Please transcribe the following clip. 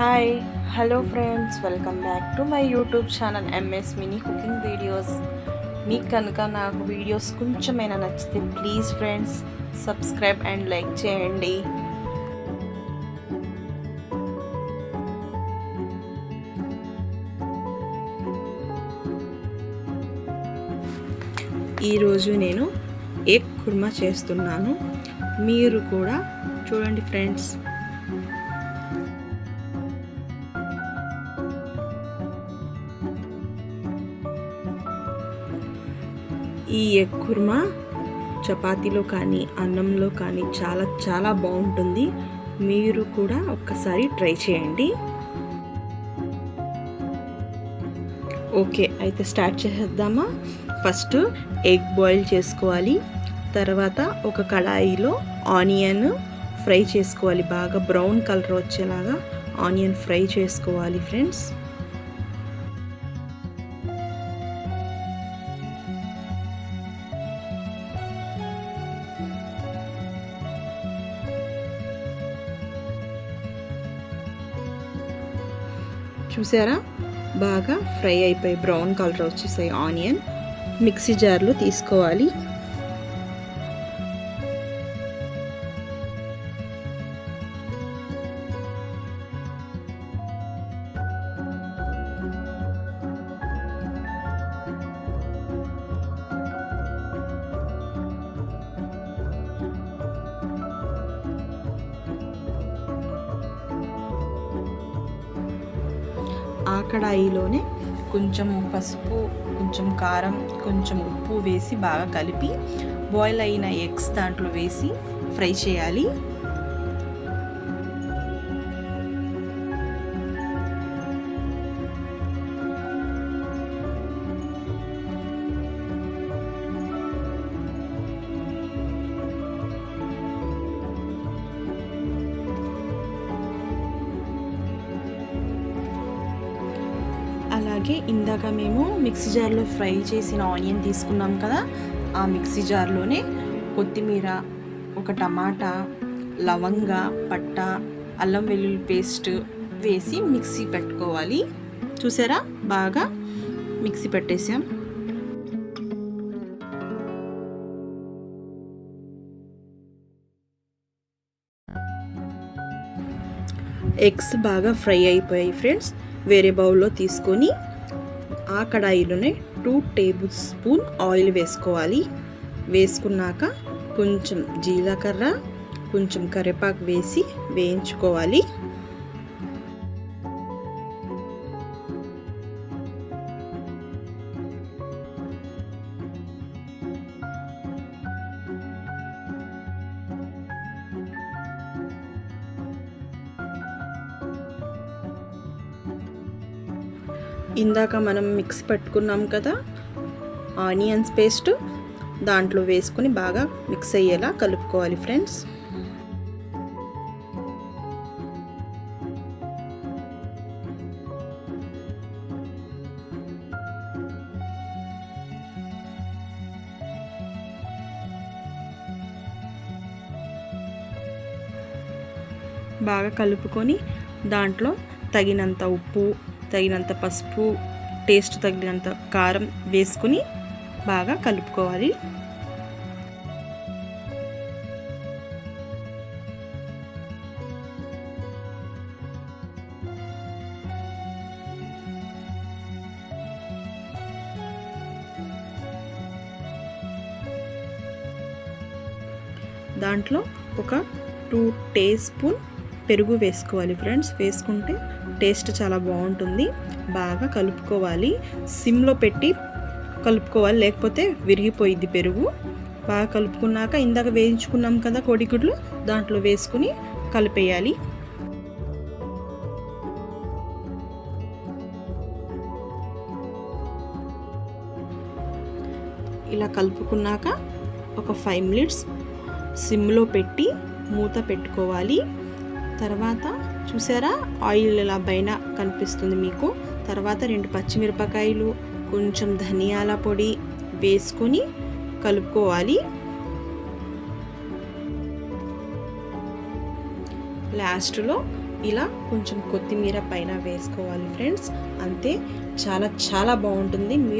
Hi hello friends welcome back to my YouTube channel M S mini cooking videos మీకు కనుక నాకు videos కొంచెమైనా నచ్చితే please friends subscribe and like చేయండి. ఈరోజు నేను ఎగ్ కుర్మా చేస్తున్నాను. మీరు కూడా చూడండి ఫ్రెండ్స్ ఈ ఎగ్ కుర్మా చపాతీలో కానీ అన్నంలో కానీ చాలా చాలా బాగుంటుంది. మీరు కూడా ఒక్కసారి ట్రై చేయండి. ఓకే అయితే స్టార్ట్ చేసేద్దామా? ఫస్ట్ ఎగ్ బాయిల్ చేసుకోవాలి. తర్వాత ఒక కళాయిలో ఆనియన్ ఫ్రై చేసుకోవాలి. బాగా బ్రౌన్ కలర్ వచ్చేలాగా ఆనియన్ ఫ్రై చేసుకోవాలి ఫ్రెండ్స్. చూసారా? బాగా ఫ్రై అయిపోయి బ్రౌన్ కలర్ వచ్చేసాయి. ఆనియన్ మిక్సీ జార్లో తీసుకోవాలి. ఆ కడాయిలోనే కొంచెం పసుపు కొంచెం కారం కొంచెం ఉప్పు వేసి బాగా కలిపి బాయిల్ అయిన ఎగ్స్ దాంట్లో వేసి ఫ్రై చేయాలి. అలాగే ఇందాక మేము మిక్సీ జార్లో ఫ్రై చేసిన ఆనియన్ తీసుకున్నాం కదా ఆ మిక్సీ జార్లోనే కొత్తిమీర ఒక టమాటా లవంగ పట్ట అల్లం వెల్లుల్లి పేస్ట్ వేసి మిక్సీ పెట్టుకోవాలి. చూసారా? బాగా మిక్సీ పెట్టేసాం ఎగ్స్ బాగా ఫ్రై అయిపోయాయి ఫ్రెండ్స్. వేరే బౌల్లో తీసుకొని ఆ కడాయిలోనే టూ టేబుల్ స్పూన్ ఆయిల్ వేసుకోవాలి. వేసుకున్నాక కొంచెం జీలకర్ర కొంచెం కరివేపాకు వేసి వేయించుకోవాలి. ఇందాక మనం మిక్స్ పెట్టుకున్నాం కదా ఆనియన్స్ పేస్ట్ దాంట్లో వేసుకొని బాగా మిక్స్ అయ్యేలా కలుపుకోవాలి ఫ్రెండ్స్. బాగా కలుపుకొని దాంట్లో తగినంత ఉప్పు తగినంత పసుపు టేస్ట్ తగినంత కారం వేసుకుని బాగా కలుపుకోవాలి. దాంట్లో ఒక టూ టేస్పూన్ పెరుగు వేసుకోవాలి ఫ్రెండ్స్ వేసుకుంటే టేస్ట్ చాలా బాగుంటుంది. బాగా కలుపుకోవాలి. సిమ్లో పెట్టి కలుపుకోవాలి. లేకపోతే విరిగిపోయిద్ది పెరుగు. బాగా కలుపుకున్నాక ఇందాక వేయించుకున్నాం కదా కోడిగుడ్లు దాంట్లో వేసుకుని కలిపేయాలి. ఇలా కలుపుకున్నాక ఒక ఫైవ్ మినిట్స్ సిమ్లో పెట్టి మూత పెట్టుకోవాలి. తర్వాత చూసారా? ఆయిల్ ఇలా పైన కనిపిస్తుంది మీకు? తర్వాత రెండు పచ్చిమిరపకాయలు కొంచెం ధనియాల పొడి వేసుకొని కలుపుకోవాలి. లాస్ట్లో ఇలా కొంచెం కొత్తిమీర పైన వేసుకోవాలి ఫ్రెండ్స్. అంతే చాలా చాలా బాగుంటుంది. మీరు